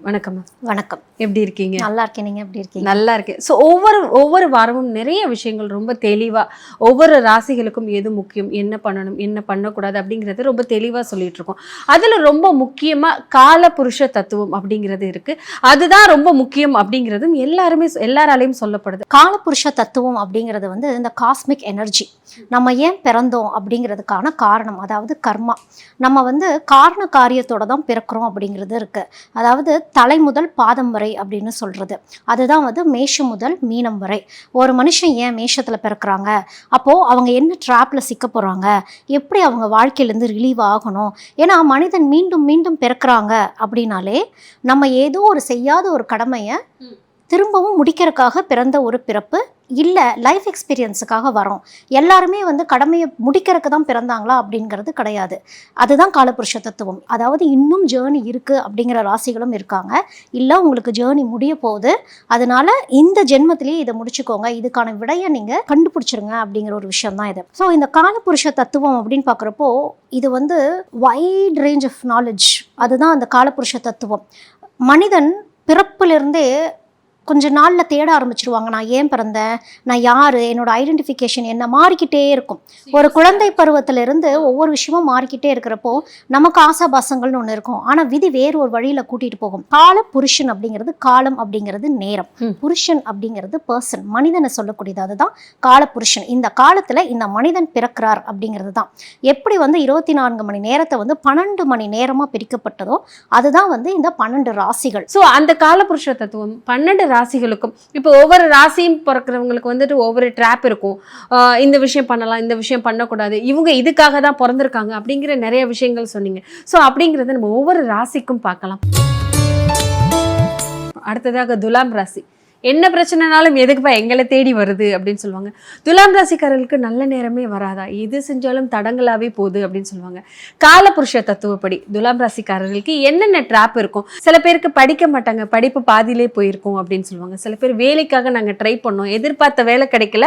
வணக்கம். வணக்கம். எப்படி இருக்கீங்க? நல்லா இருக்கேன். நீங்க எப்படி இருக்கீங்க? நல்லா இருக்கேன். ஸோ ஒவ்வொரு ஒவ்வொரு வாரமும் நிறைய விஷயங்கள் ரொம்ப தெளிவா ஒவ்வொரு ராசிகளுக்கும் எது முக்கியம் என்ன பண்ணணும் என்ன பண்ணக்கூடாது அப்படிங்கிறது ரொம்ப தெளிவா சொல்லிட்டு இருக்கோம். அதுல ரொம்ப முக்கியமா கால புருஷ தத்துவம் அப்படிங்கிறது இருக்கு. அதுதான் ரொம்ப முக்கியம் அப்படிங்கிறதும் எல்லாருமே எல்லாராலையும் சொல்லப்படுது. காலபுருஷ தத்துவம் அப்படிங்கிறது வந்து இந்த காஸ்மிக் எனர்ஜி நம்ம ஏன் பிறந்தோம் அப்படிங்கிறதுக்கான காரணம் அதாவது கர்மா. நம்ம வந்து காரண காரியத்தோட தான் பிறக்கிறோம் அப்படிங்கிறது இருக்கு. அதாவது தலை முதல் பாதம் வரை அப்படின்னு சொல்கிறது அதுதான் வந்து மேஷம் முதல் மீனம் வரை. ஒரு மனுஷன் ஏன் மேஷத்தில் பிறக்கிறாங்க? அப்போது அவங்க என்ன ட்ராப்பில் சிக்க போகிறாங்க எப்படி அவங்க வாழ்க்கையிலேருந்து ரிலீவ் ஆகணும்? ஏன்னா மனிதன் மீண்டும் மீண்டும் பிறக்கிறாங்க அப்படின்னாலே நம்ம ஏதோ ஒரு செய்யாத ஒரு கடமையை திரும்பவும் முடிக்கிறதுக்காக பிறந்த ஒரு பிறப்பு இல்லை லைஃப் எக்ஸ்பீரியன்ஸுக்காக வரோம் எல்லாருமே வந்து கடமையை முடிக்கிறதுக்கு தான் பிறந்தாங்களா அப்படிங்கிறது கிடையாது. அதுதான் காலபுருஷ தத்துவம். அதாவது இன்னும் ஜேர்னி இருக்குது அப்படிங்கிற ராசிகளும் இருக்காங்க. இல்லை உங்களுக்கு ஜேர்னி முடிய போகுது. அதனால இந்த ஜென்மத்திலேயே இதை முடிச்சுக்கோங்க. இதுக்கான விடையை நீங்கள் கண்டுபிடிச்சிருங்க அப்படிங்கிற ஒரு விஷயம் தான் இது. ஸோ இந்த காலபுருஷ தத்துவம் அப்படின்னு பார்க்குறப்போ இது வந்து வைட் ரேஞ்ச் ஆஃப் நாலேஜ் அதுதான் அந்த காலபுருஷ தத்துவம். மனிதன் பிறப்பிலிருந்தே கொஞ்ச நாளில் தேட ஆரம்பிச்சிருவாங்க. நான் ஏன் பிறந்தேன்? நான் யார்? என்னோட ஐடென்டிஃபிகேஷன் என்ன? மாறிக்கிட்டே இருக்கும். ஒரு குழந்தை பருவத்திலிருந்து ஒவ்வொரு விஷயமும் மாறிக்கிட்டே இருக்கிறப்போ நமக்கு ஆசாபாசங்கள்னு ஒன்று இருக்கும். ஆனால் விதி வேறு ஒரு வழியில் கூட்டிகிட்டு போகும். கால புருஷன் அப்படிங்கிறது காலம் அப்படிங்கிறது நேரம். புருஷன் அப்படிங்கிறது பர்சன் மனிதனை சொல்லக்கூடியது அதுதான் கால புருஷன். இந்த காலத்தில் இந்த மனிதன் பிறக்கிறார் அப்படிங்கிறது தான். எப்படி வந்து இருபத்தி நான்கு மணி நேரத்தை வந்து பன்னெண்டு மணி நேரமாக பிரிக்கப்பட்டதோ அதுதான் வந்து இந்த பன்னெண்டு ராசிகள். ஸோ அந்த காலபுருஷ தத்துவம் பன்னெண்டு ராசிகளுக்கும். இப்போ ஒவ்வொரு ராசியும் பிறக்கிறவங்களுக்கு வந்துட்டு ஒவ்வொரு ட்ராப் இருக்கும். இந்த விஷயம் பண்ணலாம் இந்த விஷயம் பண்ணக்கூடாது. இவங்க இதுக்காக தான் பிறந்திருக்காங்க அப்படிங்கிற நிறைய விஷயங்கள் சொன்னீங்க. ஸோ அப்படிங்கிறத நம்ம ஒவ்வொரு ராசிக்கும் பார்க்கலாம். அடுத்ததாக துலாம் ராசி. என்ன பிரச்சனைனாலும் எதுக்குப்பா எங்களை தேடி வருது அப்படின்னு சொல்லுவாங்க. துலாம் ராசிக்காரர்களுக்கு நல்ல நேரமே வராதா? எது செஞ்சாலும் தடங்களாவே போகுது அப்படின்னு சொல்லுவாங்க. காலபுருஷ தத்துவப்படி துலாம் ராசிக்காரர்களுக்கு என்னென்ன ட்ராப் இருக்கும்? சில பேருக்கு படிக்க மாட்டாங்க. படிப்பு பாதியிலே போயிருக்கும் அப்படின்னு சொல்லுவாங்க. சில பேர் வேலைக்காக நாங்கள் ட்ரை பண்ணோம். எதிர்பார்த்த வேலை கிடைக்கல.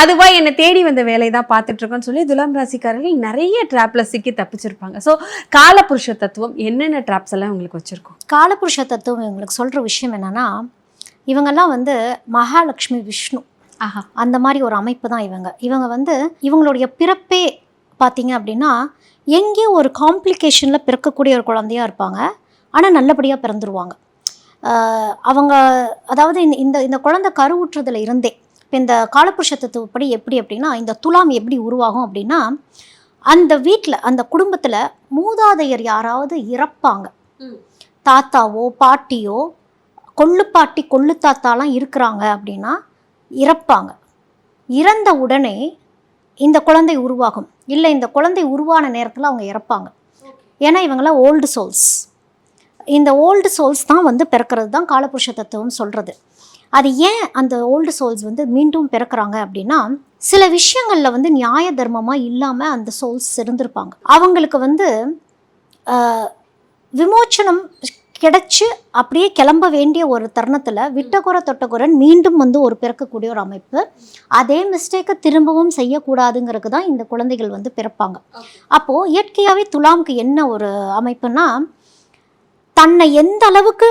அதுவா என்னை தேடி வந்த வேலையை தான் பார்த்துட்ருக்கோன்னு சொல்லி துலாம் ராசிக்காரர்கள் நிறைய ட்ராப்ல சிக்கி தப்பிச்சிருப்பாங்க. ஸோ காலபுருஷ தத்துவம் என்னென்ன ட்ராப்ஸ் எல்லாம் உங்களுக்கு வச்சிருக்கோம்? காலபுருஷ தத்துவம் உங்களுக்கு சொல்கிற விஷயம் என்னன்னா இவங்கெல்லாம் வந்து மகாலட்சுமி விஷ்ணு. ஆஹா. அந்த மாதிரி ஒரு அமைப்பு தான் இவங்க. இவங்க வந்து இவங்களுடைய பிறப்பே பார்த்தீங்க அப்படின்னா எங்கேயோ ஒரு காம்ப்ளிகேஷனில் பிறக்கக்கூடிய ஒரு குழந்தையா இருப்பாங்க. ஆனால் நல்லபடியாக பிறந்துருவாங்க. அவங்க அதாவது இந்த இந்த இந்த குழந்தை கருவுற்றதுல இருந்தே இப்போ இந்த தத்துவப்படி எப்படி அப்படின்னா இந்த துலாம் எப்படி உருவாகும் அப்படின்னா அந்த வீட்டில் அந்த குடும்பத்தில் மூதாதையர் யாராவது இறப்பாங்க. தாத்தாவோ பாட்டியோ கொள்ளுப்பாட்டி கொள்ளு தாத்தாலாம் இருக்கிறாங்க அப்படின்னா இறப்பாங்க. இறந்த உடனே இந்த குழந்தை உருவாகும். இல்லை இந்த குழந்தை உருவான நேரத்தில் அவங்க இறப்பாங்க. ஏன்னா இவங்களாம் ஓல்டு சோல்ஸ் இந்த ஓல்டு சோல்ஸ் தான் வந்து பிறக்கிறது தான் காலபுருஷ தத்துவம் சொல்கிறது அது ஏன் அந்த ஓல்டு சோல்ஸ் வந்து மீண்டும் பிறக்கிறாங்க அப்படின்னா சில விஷயங்களில் வந்து நியாய தர்மமாக இல்லாமல் அந்த சோல்ஸ் இருந்திருப்பாங்க. அவங்களுக்கு வந்து விமோச்சனம் கிடச்சி அப்படியே கிளம்ப வேண்டிய ஒரு தருணத்தில் விட்டகுற தொட்டகுரன் மீண்டும் வந்து ஒரு பிறக்கக்கூடிய ஒரு அமைப்பு. அதே மிஸ்டேக்கை திரும்பவும் செய்யக்கூடாதுங்கிறதுக்கு தான் இந்த குழந்தைகள் வந்து பிறப்பாங்க. அப்போது இயற்கையாகவே துலாமுக்கு என்ன ஒரு அமைப்புனா தன்னை எந்த அளவுக்கு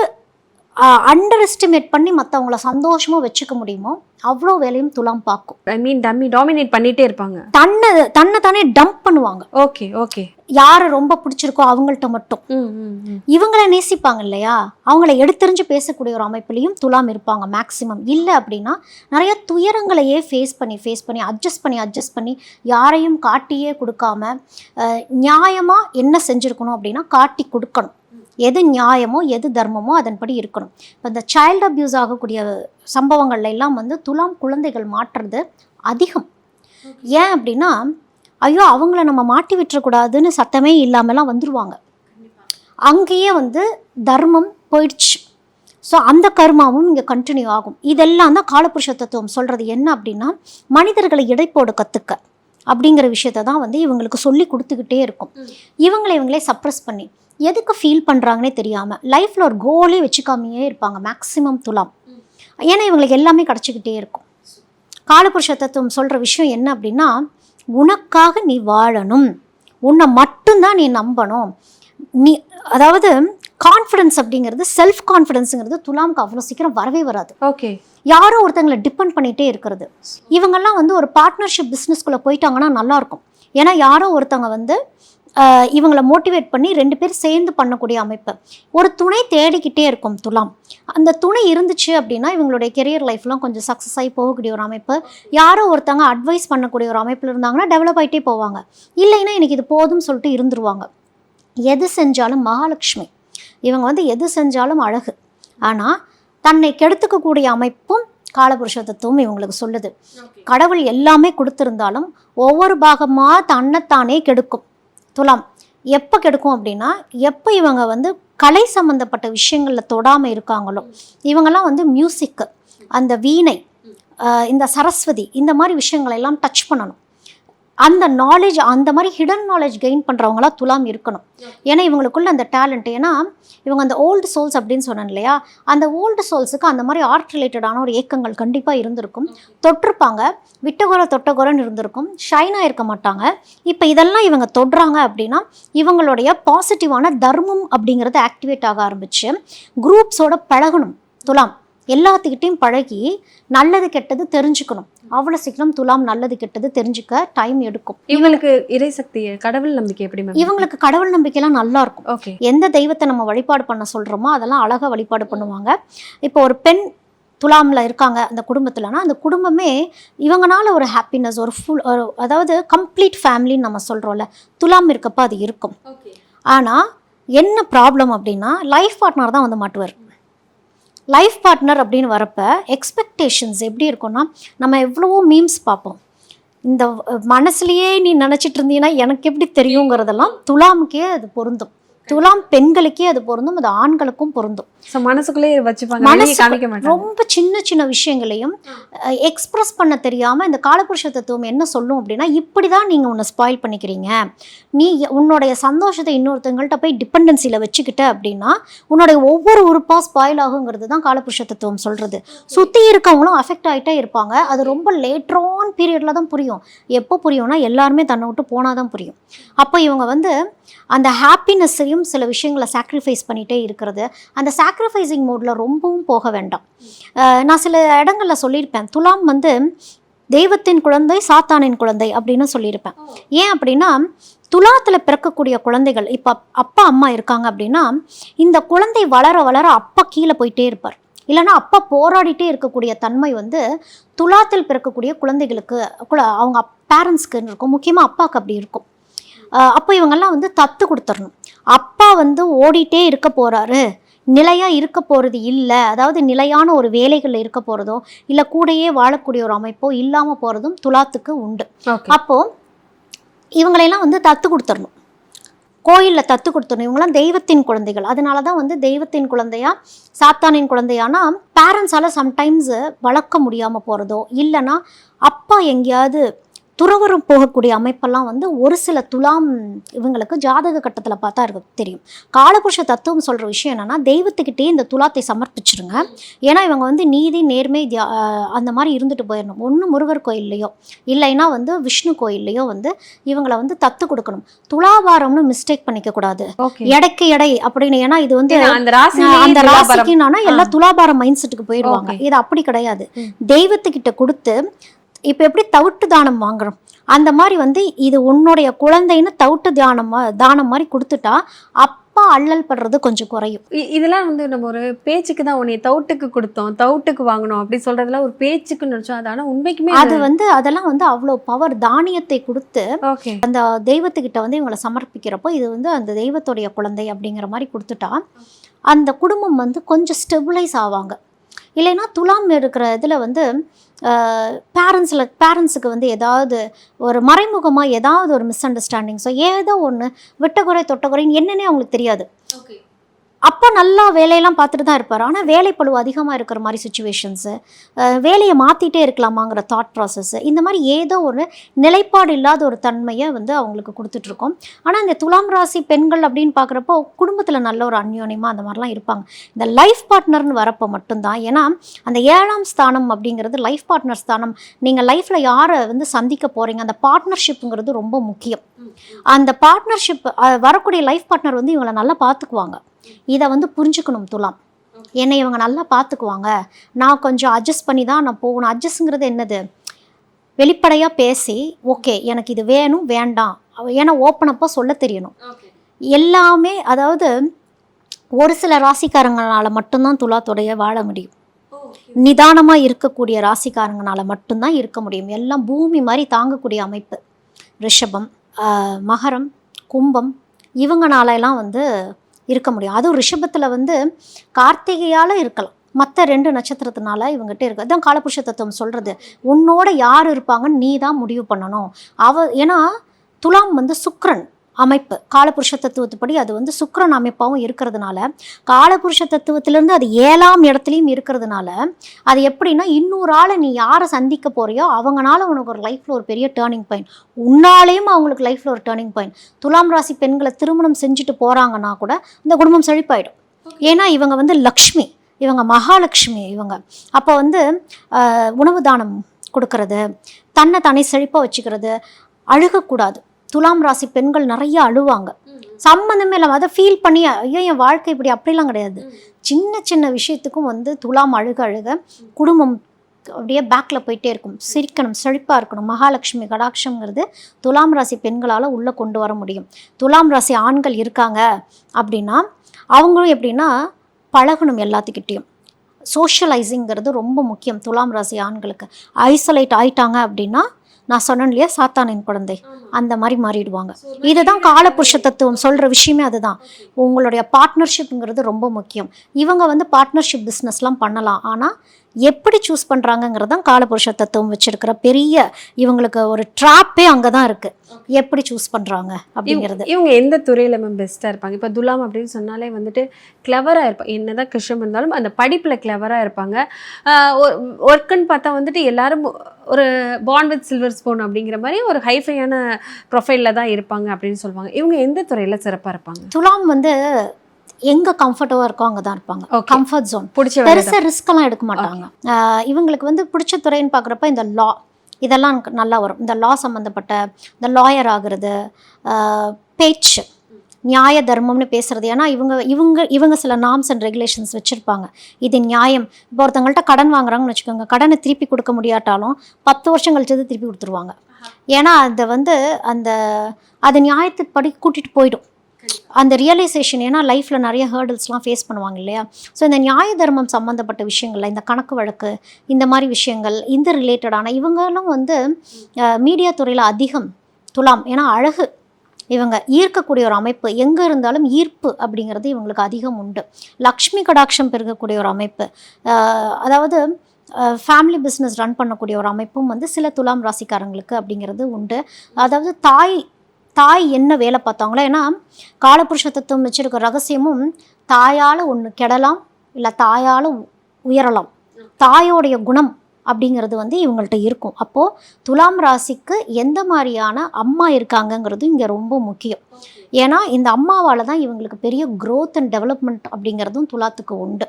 அண்டர் எஸ்டிமேட் பண்ணி மற்றவங்கள சந்தோஷமாக வச்சுக்க முடியுமோ அவ்வளோ வேலையும் துலாம் பார்க்கும். ஐ மீன் டம்மி டாமினேட் பண்ணிட்டே இருப்பாங்க. தன்னை தன்னை தானே டம்ப் பண்ணுவாங்க. ஓகே ஓகே யாரை ரொம்ப பிடிச்சிருக்கோ அவங்கள்ட்ட மட்டும். இவங்கள நேசிப்பாங்க இல்லையா? அவங்கள எடுத்தெறிஞ்சு பேசக்கூடிய ஒரு அமைப்புலையும் துலாம் இருப்பாங்க மேக்ஸிமம் இல்லை அப்படின்னா நிறைய துயரங்களையே ஃபேஸ் பண்ணி ஃபேஸ் பண்ணி அட்ஜஸ்ட் பண்ணி அட்ஜஸ்ட் பண்ணி யாரையும் காட்டியே கொடுக்காம நியாயமாக என்ன செஞ்சுருக்கணும் அப்படின்னா காட்டி கொடுக்கணும். எது நியாயமோ எது தர்மமோ அதன்படி இருக்கணும். இப்போ இந்த சைல்டு அப்யூஸ் ஆகக்கூடிய சம்பவங்கள்ல எல்லாம் வந்து துலாம் குழந்தைகள் மாற்றுறது அதிகம். ஏன் அப்படின்னா ஐயோ அவங்கள நம்ம மாட்டி விட்டுறக்கூடாதுன்னு சத்தமே இல்லாமலாம் வந்துடுவாங்க அங்கேயே வந்து தர்மம் போயிடுச்சு. ஸோ அந்த கர்மாவும் இங்கே கண்டினியூ ஆகும். இதெல்லாம் தான் காலபுருஷ தத்துவம் சொல்கிறது என்ன அப்படின்னா மனிதர்களை இடைப்போடு கற்றுக்க அப்படிங்கிற விஷயத்தை தான் வந்து இவங்களுக்கு சொல்லி கொடுத்துக்கிட்டே இருக்கும். இவங்களை இவங்களே சப்ரஸ் பண்ணி எதுக்கு ஃபீல் பண்ணுறாங்கன்னே தெரியாமல் லைஃப்பில் ஒரு கோலே வச்சுக்காமையே இருப்பாங்க மேக்ஸிமம் துலாம். ஏன்னா இவங்களுக்கு எல்லாமே கிடச்சிக்கிட்டே இருக்கும். காலபுருஷ தத்துவம் சொல்கிற விஷயம் என்ன அப்படின்னா உனக்காக நீ வாழணும். உன்னை மட்டும்தான் நீ நம்பணும். நீ அதாவது கான்ஃபிடன்ஸ் அப்படிங்கிறது செல்ஃப் கான்ஃபிடன்ஸுங்கிறது துலாமுக்கு அவ்வளோ சீக்கிரம் வரவே வராது. ஓகே யாரோ ஒருத்தங்களை டிபெண்ட் பண்ணிகிட்டே இருக்கிறது. இவங்கெல்லாம் வந்து ஒரு பார்ட்னர்ஷிப் பிஸ்னஸ்குள்ளே போயிட்டாங்கன்னா நல்லாயிருக்கும். ஏன்னா யாரோ ஒருத்தவங்க வந்து இவங்களை மோட்டிவேட் பண்ணி ரெண்டு பேர் சேர்ந்து பண்ணக்கூடிய அமைப்பு. ஒரு துணை தேடிக்கிட்டே இருக்கும் துலாம். அந்த துணை இருந்துச்சு அப்படின்னா இவங்களுடைய கெரியர் லைஃப்லாம் கொஞ்சம் சக்ஸஸ் ஆகி போகக்கூடிய ஒரு அமைப்பு. யாரோ ஒருத்தவங்க அட்வைஸ் பண்ணக்கூடிய ஒரு அமைப்பில் இருந்தாங்கன்னா டெவலப் ஆகிட்டே போவாங்க. இல்லைன்னா எனக்கு இது போதும்னு சொல்லிட்டு இருந்துருவாங்க. எது செஞ்சாலும் மகாலட்சுமி. இவங்க வந்து எது செஞ்சாலும் அழகு. ஆனால் தன்னை கெடுத்துக்கக்கூடிய அமைப்பும் காலபுருஷ தத்துவம் இவங்களுக்கு சொல்லுது. கடவுள் எல்லாமே கொடுத்திருந்தாலும் ஒவ்வொரு பாகமாக தன்னைத்தானே கெடுக்கும். துலாம் எப்போ கெடுக்கும் அப்படின்னா எப்போ இவங்க வந்து கலை சம்மந்தப்பட்ட விஷயங்களில் தொடாமல் இருக்காங்களோ இவங்கெல்லாம் வந்து மியூசிக்கு அந்த வீணை இந்த சரஸ்வதி இந்த மாதிரி விஷயங்களை எல்லாம் டச் பண்ணணும். அந்த நாலேஜ் அந்த மாதிரி ஹிடன் நாலேஜ் கெயின் பண்ணுறவங்களா துலாம் இருக்கணும். ஏன்னா இவங்களுக்குள்ள அந்த டேலண்ட் ஏன்னா இவங்க அந்த ஓல்டு சோல்ஸ் அப்படின்னு சொன்னேன் இல்லையா? அந்த ஓல்டு சோல்ஸுக்கு அந்த மாதிரி ஆர்ட் ரிலேட்டடான ஒரு ஏக்கங்கள் கண்டிப்பாக இருந்திருக்கும். தொட்டிருப்பாங்க. விட்டகுறை தொட்டகுறைன்னு இருந்திருக்கும். ஷைனாக இருக்க மாட்டாங்க. இப்போ இதெல்லாம் இவங்க தொடுறாங்க அப்படின்னா இவங்களுடைய பாசிட்டிவான தர்மம் அப்படிங்கிறது ஆக்டிவேட் ஆக ஆரம்பிச்சு குரூப்ஸோட பழகணும். துலாம். எல்லாத்துக்கிட்டையும் பழகி நல்லது கெட்டது தெரிஞ்சுக்கணும். அவ்வளோ சீக்கிரம் துலாம் நல்லது கெட்டது தெரிஞ்சுக்க டைம் எடுக்கும். இவங்களுக்கு இறைசக்தி கடவுள் நம்பிக்கை எப்படி இவங்களுக்கு கடவுள் நம்பிக்கைலாம் நல்லா இருக்கும். ஓகே எந்த தெய்வத்தை நம்ம வழிபாடு பண்ண சொல்கிறோமோ அதெல்லாம் அழகாக வழிபாடு பண்ணுவாங்க. இப்போ ஒரு பெண் துலாமில் இருக்காங்க அந்த குடும்பத்துலனா அந்த குடும்பமே இவங்கனால ஒரு ஹாப்பினஸ் ஒரு ஃபுல் ஒரு அதாவது கம்ப்ளீட் ஃபேமிலின்னு நம்ம சொல்கிறோம்ல துலாம் இருக்கப்ப அது இருக்கும். ஆனால் என்ன ப்ராப்ளம் அப்படின்னா லைஃப் பார்ட்னர் தான் வந்து மாட்டுவார். லைஃப் பார்ட்னர் அப்படின்னு வரப்போ எக்ஸ்பெக்டேஷன்ஸ் எப்படி இருக்கும்னா நம்ம எவ்வளவோ மீம்ஸ் பார்ப்போம். இந்த மனசுலேயே நீ நினச்சிட்டு இருந்தீங்கன்னா எனக்கு எப்படி தெரியுங்கிறதெல்லாம் துலாமுக்கே அது பொருந்தும். துலாம் பெண்களுக்கே அது பொருந்தும் அது ஆண்களுக்கும் பொருந்தும். ஸோ மனசுக்குள்ளே வச்சுப்பாங்க. மாட்டாங்க. ரொம்ப சின்ன சின்ன விஷயங்களையும் எக்ஸ்பிரஸ் பண்ண தெரியாம இந்த காலபுருஷ தத்துவம் என்ன சொல்லும் அப்படின்னா இப்படி தான் நீங்க உன்னை ஸ்பாயில் பண்ணிக்கிறீங்க. நீ உன்னுடைய சந்தோஷத்தை இன்னொருத்தங்கள்ட்ட போய் டிபெண்டன்சியில் வச்சுக்கிட்ட அப்படின்னா உன்னுடைய ஒவ்வொரு உறுப்பா ஸ்பாயில் ஆகுங்கிறது தான் காலபுருஷ தத்துவம் சொல்றது. சுத்தி இருக்கவங்களும் அஃபெக்ட் ஆகிட்டே இருப்பாங்க. அது ரொம்ப லேட்ரான் பீரியட்ல தான் புரியும். எப்போ புரியும்னா எல்லாருமே தன்னை விட்டு போனால் தான் புரியும். அப்போ இவங்க வந்து அந்த ஹாப்பினஸ்ஸையும் சில விஷயங்களை சாக்ரிஃபைஸ் பண்ணிகிட்டே இருக்கிறது. அந்த சாக்ரிஃபைஸிங் மோடில் ரொம்பவும் போக வேண்டாம். நான் சில இடங்களில் சொல்லியிருப்பேன். துலாம் வந்து தெய்வத்தின் குழந்தை சாத்தானின் குழந்தை அப்படின்னு சொல்லியிருப்பேன். ஏன் அப்படின்னா துலாத்தில் பிறக்கக்கூடிய குழந்தைகள் இப்போ அப்பா அம்மா இருக்காங்க அப்படின்னா இந்த குழந்தை வளர வளர அப்பா கீழே போயிட்டே இருப்பார். இல்லைன்னா அப்பா போராடிட்டே இருக்கக்கூடிய தன்மை வந்து துலாத்தில் பிறக்கக்கூடிய குழந்தைகளுக்கு குல- அவங்க பேரண்ட்ஸ்க்கு இருக்கும். முக்கியமாக அப்பாவுக்கு அப்படி இருக்கும். அப்போ இவங்கெல்லாம் வந்து தத்து கொடுத்துடணும் அப்பா வந்து ஓடிட்டே இருக்க போறாரு. நிலையா இருக்க போறது இல்லை. அதாவது நிலையான ஒரு வேலைகளில் இருக்க போறதோ இல்லை கூடயே வாழக்கூடிய ஒரு அமைப்போ இல்லாம போறதும் துலாத்துக்கு உண்டு. ஓகே. அப்போ இவங்களையெல்லாம் வந்து தத்து கொடுத்துடணும் கோயிலில் தத்து கொடுத்துடணும் இவங்களாம் தெய்வத்தின் குழந்தைகள். அதனால தான் வந்து தெய்வத்தின் குழந்தையா சாத்தானின் குழந்தையானா பேரண்ட்ஸால் சம்டைம்ஸ் வளர்க்க முடியாமல் போகிறதோ இல்லைன்னா அப்பா எங்கேயாவது துறவரம் போகக்கூடிய அமைப்பெல்லாம் வந்து ஒரு சில துலாம் இவங்களுக்கு ஜாதக கட்டத்தில் பார்த்தா இருக்கு தெரியும். காலபுருஷ தத்துவம் சொல்கிற விஷயம் என்னன்னா தெய்வத்துக்கிட்டே இந்த துலாத்தை சமர்ப்பிச்சிருங்க. ஏன்னா இவங்க வந்து நீதி நேர்மை அந்த மாதிரி இருந்துட்டு போயிடணும். ஒன்று முருகர் கோயில்லையோ இல்லைன்னா வந்து விஷ்ணு கோயில்லையோ வந்து இவங்களை வந்து தத்து கொடுக்கணும். துலாபாரம்னு மிஸ்டேக் பண்ணிக்க கூடாது. எடைக்கு எடை அப்படின்னு ஏன்னா இது வந்து அந்த ராசி அந்த ராசிக்குன்னா எல்லாம் துலாபாரம் மைண்ட் செட்டுக்கு போயிடுவாங்க. இது அப்படி கிடையாது. தெய்வத்துக்கிட்ட கொடுத்து இப்போ எப்படி தவிட்டு தானம் வாங்குறோம்? அந்த மாதிரி வந்து இது உன்னுடைய குழந்தைன்னு தவிட்டு தானம் மா- தானம் மாதிரி கொடுத்துட்டா அப்பா அல்லல் படுறது கொஞ்சம் குறையும். இதெல்லாம் வந்து நம்ம ஒரு பேச்சுக்கு தான் உன்னை தவுட்டுக்கு கொடுத்தோம் தவுட்டுக்கு வாங்கணும் அப்படி சொல்றதெல்லாம் ஒரு பேச்சுக்கு நினைச்சோம். அது உண்மைக்குமே அது வந்து அதெல்லாம் வந்து அவ்வளோ பவர் தானியத்தை கொடுத்து அந்த தெய்வத்துக்கிட்ட வந்து இவங்களை சமர்ப்பிக்கிறப்போ இது வந்து அந்த தெய்வத்துடைய குழந்தை அப்படிங்கிற மாதிரி கொடுத்துட்டா அந்த குடும்பம் வந்து கொஞ்சம் ஸ்டெபிளைஸ் ஆவாங்க. இல்லைன்னா துலாம் இருக்கிற இதில் வந்து பேரண்ட்ஸில் பேரண்ட்ஸுக்கு வந்து ஏதாவது ஒரு மறைமுகமாக ஏதாவது ஒரு மிஸ் அண்டர்ஸ்டாண்டிங் ஸோ ஏதோ ஒன்று விட்டகுறை தொட்டகுறைன்னு என்னன்னே அவங்களுக்கு தெரியாது. அப்பா நல்லா வேலையெல்லாம் பார்த்துட்டு தான் இருப்பார். ஆனால் வேலைப்பழுவு அதிகமாக இருக்கிற மாதிரி சுச்சுவேஷன்ஸு வேலையை மாற்றிட்டே இருக்கலாமாங்கிற தாட் ப்ராசஸ்ஸு இந்த மாதிரி ஏதோ ஒரு நிலைப்பாடு இல்லாத ஒரு தன்மையை வந்து அவங்களுக்கு கொடுத்துட்ருக்கோம் ஆனால் இந்த துலாம் ராசி பெண்கள் அப்படின்னு பார்க்குறப்போ குடும்பத்தில் நல்ல ஒரு அந்யோன்யமாக அந்த மாதிரிலாம் இருப்பாங்க. இந்த லைஃப் பார்ட்னர்னு வரப்போ மட்டும்தான். ஏன்னா அந்த ஏழாம் ஸ்தானம் அப்படிங்கிறது லைஃப் பார்ட்னர் ஸ்தானம். நீங்கள் லைஃப்பில் யாரை வந்து சந்திக்க போகிறீங்க அந்த பார்ட்னர்ஷிப்புங்கிறது ரொம்ப முக்கியம். அந்த பார்ட்னர்ஷிப் வரக்கூடிய லைஃப் பார்ட்னர் வந்து இவங்களை நல்லா பார்த்துக்குவாங்க. இதை வந்து புரிஞ்சுக்கணும் துலாம். என்னை இவங்க நல்லா பார்த்துக்குவாங்க. நான் கொஞ்சம் அட்ஜஸ்ட் பண்ணி தான் நான் போகணும். அட்ஜஸ்ட்ங்கிறது என்னது? வெளிப்படையாக பேசி ஓகே எனக்கு இது வேணும் வேண்டாம். ஏன்னா ஓப்பனப்போ சொல்ல தெரியணும். எல்லாமே அதாவது ஒரு சில ராசிக்காரங்களால மட்டும்தான் துலாத்துடைய வாழ முடியும். நிதானமாக இருக்கக்கூடிய ராசிக்காரங்கனால மட்டும்தான் இருக்க முடியும். எல்லாம் பூமி மாதிரி தாங்கக்கூடிய அமைப்பு. ரிஷபம் மகரம் கும்பம் இவங்கனால எல்லாம் வந்து இருக்க முடியும். அதுவும் ரிஷபத்தில் வந்து கார்த்திகையால் இருக்கலாம். மற்ற ரெண்டு நட்சத்திரத்தினால இவங்ககிட்ட இருக்கு. அதான் காலபுருஷ தத்துவம் சொல்கிறது உன்னோட யார் இருப்பாங்கன்னு நீ தான் முடிவு பண்ணணும். அவ ஏன்னா துலாம் வந்து சுக்ரன் அமைப்பு. காலபுருஷ தத்துவத்துப்படி அது வந்து சுக்கிரன் அமைப்பாகவும் இருக்கிறதுனால காலபுருஷ தத்துவத்திலேருந்து அது ஏழாம் இடத்துலையும் இருக்கிறதுனால அது எப்படின்னா இன்னொரு ஆளை நீ யாரை சந்திக்க போறியோ அவங்கனால உனக்கு ஒரு லைஃப்பில் ஒரு பெரிய டேர்னிங் பாயிண்ட் உன்னாலேயும் அவங்களுக்கு லைஃப்பில் ஒரு டேர்னிங் பாயிண்ட் துலாம் ராசி பெண்களை திருமணம் செஞ்சுட்டு போகிறாங்கன்னா கூட இந்த குடும்பம் செழிப்பாயிடும். ஏன்னா இவங்க வந்து லக்ஷ்மி. இவங்க மகாலட்சுமி இவங்க. அப்போ வந்து உணவு தானம் கொடுக்கறது தன்னை தானே செழிப்பாக வச்சுக்கிறது அழுகக்கூடாது. துலாம் ராசி பெண்கள் நிறைய அழுவாங்க. சம்மந்தமே இல்லாமல் அதை ஃபீல் பண்ணி ஐயோ என் வாழ்க்கை இப்படி அப்படிலாம் கிடையாது. சின்ன சின்ன விஷயத்துக்கும் வந்து துலாம் அழுக அழுக குடும்பம் அப்படியே பேக்கில் போயிட்டே இருக்கும். சிரிக்கணும் செழிப்பாக இருக்கணும். மகாலட்சுமி கடாட்சங்கிறது துலாம் ராசி பெண்களால் உள்ளே கொண்டு வர முடியும். துலாம் ராசி ஆண்கள் இருக்காங்க அப்படின்னா அவங்களும் எப்படின்னா பழகணும் எல்லாத்துக்கிட்டேயும். சோஷியலைசிங்கிறது ரொம்ப முக்கியம் துலாம் ராசி ஆண்களுக்கு. ஐசோலேட் ஆயிட்டாங்க அப்படின்னா நான் சொன்னேன் இல்லையா சாத்தானின் குழந்தை. அந்த மாதிரி மாறிடுவாங்க. இதுதான் காலபுருஷ தத்துவம் சொல்கிற விஷயமே அதுதான். உங்களுடைய பார்ட்னர்ஷிப்ங்கிறது ரொம்ப முக்கியம். இவங்க வந்து பார்ட்னர்ஷிப் பிஸ்னஸ்லாம் பண்ணலாம். ஆனால் எப்படி சூஸ் பண்ணுறாங்கங்கிறது தான் காலபுருஷ தத்துவம் வச்சிருக்கிற பெரிய இவங்களுக்கு ஒரு ட்ராப்பே அங்கே தான் இருக்குது எப்படி சூஸ் பண்ணுறாங்க அப்படிங்கிறது. இவங்க எந்த துறையில மேம் பெஸ்ட்டாக இருப்பாங்க? இப்போ துலாம் அப்படின்னு சொன்னாலே வந்துட்டு கிளவராக இருப்பாங்க என்னதான் கிருஷ்ணம் இருந்தாலும் அந்த படிப்பில் கிளவராக இருப்பாங்க. ஒர்க்குன்னு பார்த்தா வந்துட்டு எல்லாரும் ஒரு பாண்ட் வித் சில்வர் ஸ்பூன் அப்படிங்கிற மாதிரி ஒரு ஹைஃபையான ப்ரொஃபைலில் தான் இருப்பாங்க அப்படின்னு சொல்லுவாங்க. இவங்க எந்த துறையில் சிறப்பாக இருப்பாங்க? துலாம் வந்து எங்கே கம்ஃபர்டபுளாக இருக்கோ அங்கே தான் இருப்பாங்க. கம்ஃபர்ட் ஜோன் பிடிச்ச பெருசாக ரிஸ்க்கெல்லாம் எடுக்க மாட்டாங்க. இவங்களுக்கு வந்து பிடிச்ச துறைன்னு பார்க்குறப்ப இந்த லா இதெல்லாம் எனக்கு நல்லா வரும். இந்த லா சம்மந்தப்பட்ட இந்த லாயர் ஆகுறது பேச்சு நியாய தர்மம்னு பேசுறது. ஏன்னா இவங்க இவங்க இவங்க சில நார்ம்ஸ் அண்ட் ரெகுலேஷன்ஸ் வச்சுருப்பாங்க. இது நியாயம். இப்போ ஒருத்தவங்கள்ட்ட கடன் வாங்குறாங்கன்னு வச்சுக்கோங்க. கடனை திருப்பி கொடுக்க முடியாட்டாலும் பத்து வருஷம் கழிச்சது திருப்பி கொடுத்துருவாங்க. ஏன்னா அது வந்து அந்த அது நியாயத்துக்கு படி கூட்டிகிட்டு போயிடும். அந்த ரியலைசேஷன் ஏன்னா லைஃப்பில் நிறைய ஹேர்டில்ஸ்லாம் ஃபேஸ் பண்ணுவாங்க இல்லையா? ஸோ இந்த நியாய தர்மம் சம்மந்தப்பட்ட விஷயங்களில் இந்த கணக்கு வழக்கு இந்த மாதிரி விஷயங்கள் இந்த ரிலேட்டடான இவங்களும் வந்து மீடியா துறையில் அதிகம். துலாம் ஏன்னா அழகு. இவங்க ஈர்க்கக்கூடிய ஒரு அமைப்பு எங்கே இருந்தாலும் ஈர்ப்பு அப்படிங்கிறது இவங்களுக்கு அதிகம் உண்டு. லக்ஷ்மி கடாட்சம் பெருகக்கூடிய ஒரு அமைப்பு. அதாவது ஃபேமிலி பிஸ்னஸ் ரன் பண்ணக்கூடிய ஒரு அமைப்பும் வந்து சில துலாம் ராசிக்காரங்களுக்கு அப்படிங்கிறது உண்டு. அதாவது தாய் தாய் என்ன வேலை பார்த்தாங்களோ ஏன்னா காலபுருஷ தத்துவம் வச்சிருக்க ரகசியமும் தாயால் ஒன்று கெடலாம் இல்லை தாயால் உயரலாம். தாயோடைய குணம் அப்படிங்கிறது வந்து இவங்கள்ட்ட இருக்கும். அப்போது துலாம் ராசிக்கு எந்த மாதிரியான அம்மா இருக்காங்கங்கிறது இங்கே ரொம்ப முக்கியம். ஏன்னா இந்த அம்மாவால் தான் இவங்களுக்கு பெரிய க்ரோத் அண்ட் டெவலப்மெண்ட் அப்படிங்கிறதும் துலாத்துக்கு உண்டு.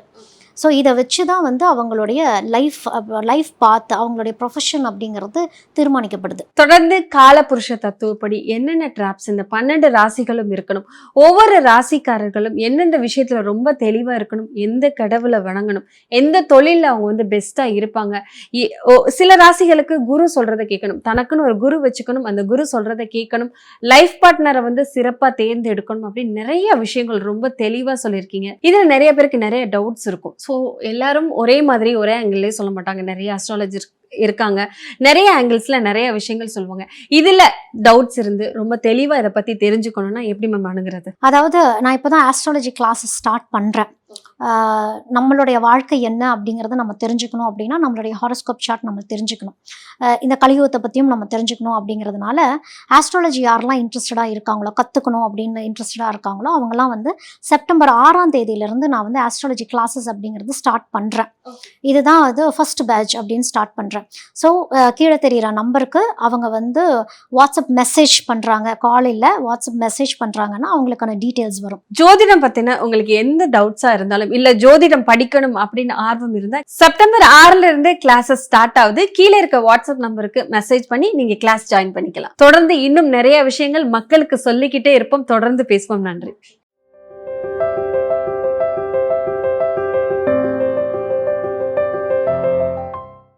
ஸோ இதை வச்சு தான் வந்து அவங்களுடைய லைஃப் லைஃப் பாத் அவங்களுடைய ப்ரொஃபஷன் அப்படிங்கிறது தீர்மானிக்கப்படுது. தொடர்ந்து காலபுருஷ தத்துவப்படி என்னென்ன ட்ராப்ஸ் இந்த பன்னெண்டு ராசிகளும் இருக்கணும். ஒவ்வொரு ராசிக்காரர்களும் எந்தெந்த விஷயத்துல ரொம்ப தெளிவாக இருக்கணும் எந்த கடவுளை வணங்கணும் எந்த தொழிலில் அவங்க வந்து பெஸ்ட்டாக இருப்பாங்க. இ- ஓ- சில ராசிகளுக்கு குரு சொல்றதை கேட்கணும். தனக்குன்னு ஒரு குரு வச்சுக்கணும் அந்த குரு சொல்றதை கேட்கணும். லைஃப் பார்ட்னரை வந்து சிறப்பாக தேர்ந்தெடுக்கணும் அப்படின்னு நிறைய விஷயங்கள் ரொம்ப தெளிவாக சொல்லியிருக்கீங்க. இதில் நிறைய பேருக்கு நிறைய டவுட்ஸ் இருக்கும். ஸோ எல்லாரும் ஒரே மாதிரி ஒரே ஆங்கிள்லேயே சொல்ல மாட்டாங்க. நிறைய அஸ்ட்ராலஜர் இருக்காங்க. நிறைய ஆங்கிள்ஸில் நிறைய விஷயங்கள் சொல்லுவாங்க. இதில் டவுட்ஸ் இருந்து ரொம்ப தெளிவாக இதை பற்றி தெரிஞ்சுக்கணும்னா எப்படி மேம் அணுகிறது? அதாவது நான் இப்போ தான் ஆஸ்ட்ராலஜி கிளாஸஸ் ஸ்டார்ட் பண்ணுறேன் நம்மளுடைய வாழ்க்கை என்ன அப்படிங்கிறத நம்ம தெரிஞ்சுக்கணும் அப்படின்னா நம்மளுடைய ஹாரோஸ்கோப் சார்ட் நம்ம தெரிஞ்சுக்கணும். இந்த கலியுகத்தை பற்றியும் நம்ம தெரிஞ்சுக்கணும் அப்படிங்கிறதுனால ஆஸ்ட்ராலஜி யாரெல்லாம் இன்ட்ரெஸ்டடாக இருக்காங்களோ கற்றுக்கணும் அப்படின்னு இன்ட்ரெஸ்டடாக இருக்காங்களோ அவங்கெல்லாம் வந்து செப்டம்பர் ஆறாம் தேதியிலேருந்து நான் வந்து ஆஸ்ட்ராலஜி கிளாஸஸ் அப்படிங்கிறது ஸ்டார்ட் பண்ணுறேன் இதுதான் அது ஃபர்ஸ்ட் பேட்ச் அப்படின்னு ஸ்டார்ட் பண்ணுறேன் ஸோ கீழே தெரியிற நம்பருக்கு அவங்க வந்து வாட்ஸ்அப் மெசேஜ் பண்ணுறாங்க காலையில் வாட்ஸ்அப் மெசேஜ் பண்ணுறாங்கன்னா அவங்களுக்கான டீட்டெயில்ஸ் வரும். ஜோதிடம் பத்தின உங்களுக்கு எந்த டவுட்ஸா இருந்தாலும் இல்ல ஜோதிடம் படிக்கணும் அப்படின்னு ஆர்வம் இருந்தா செப்டம்பர் ஆறுல இருந்து கிளாஸஸ் ஸ்டார்ட் ஆகுது. கீழே இருக்க வாட்ஸ்அப் நம்பருக்கு மெசேஜ் பண்ணி நீங்க கிளாஸ் ஜாயின் பண்ணிக்கலாம். தொடர்ந்து இன்னும் நிறைய விஷயங்கள் மக்களுக்கு சொல்லிக்கிட்டே இருப்போம். தொடர்ந்து பேசுவோம். நன்றி.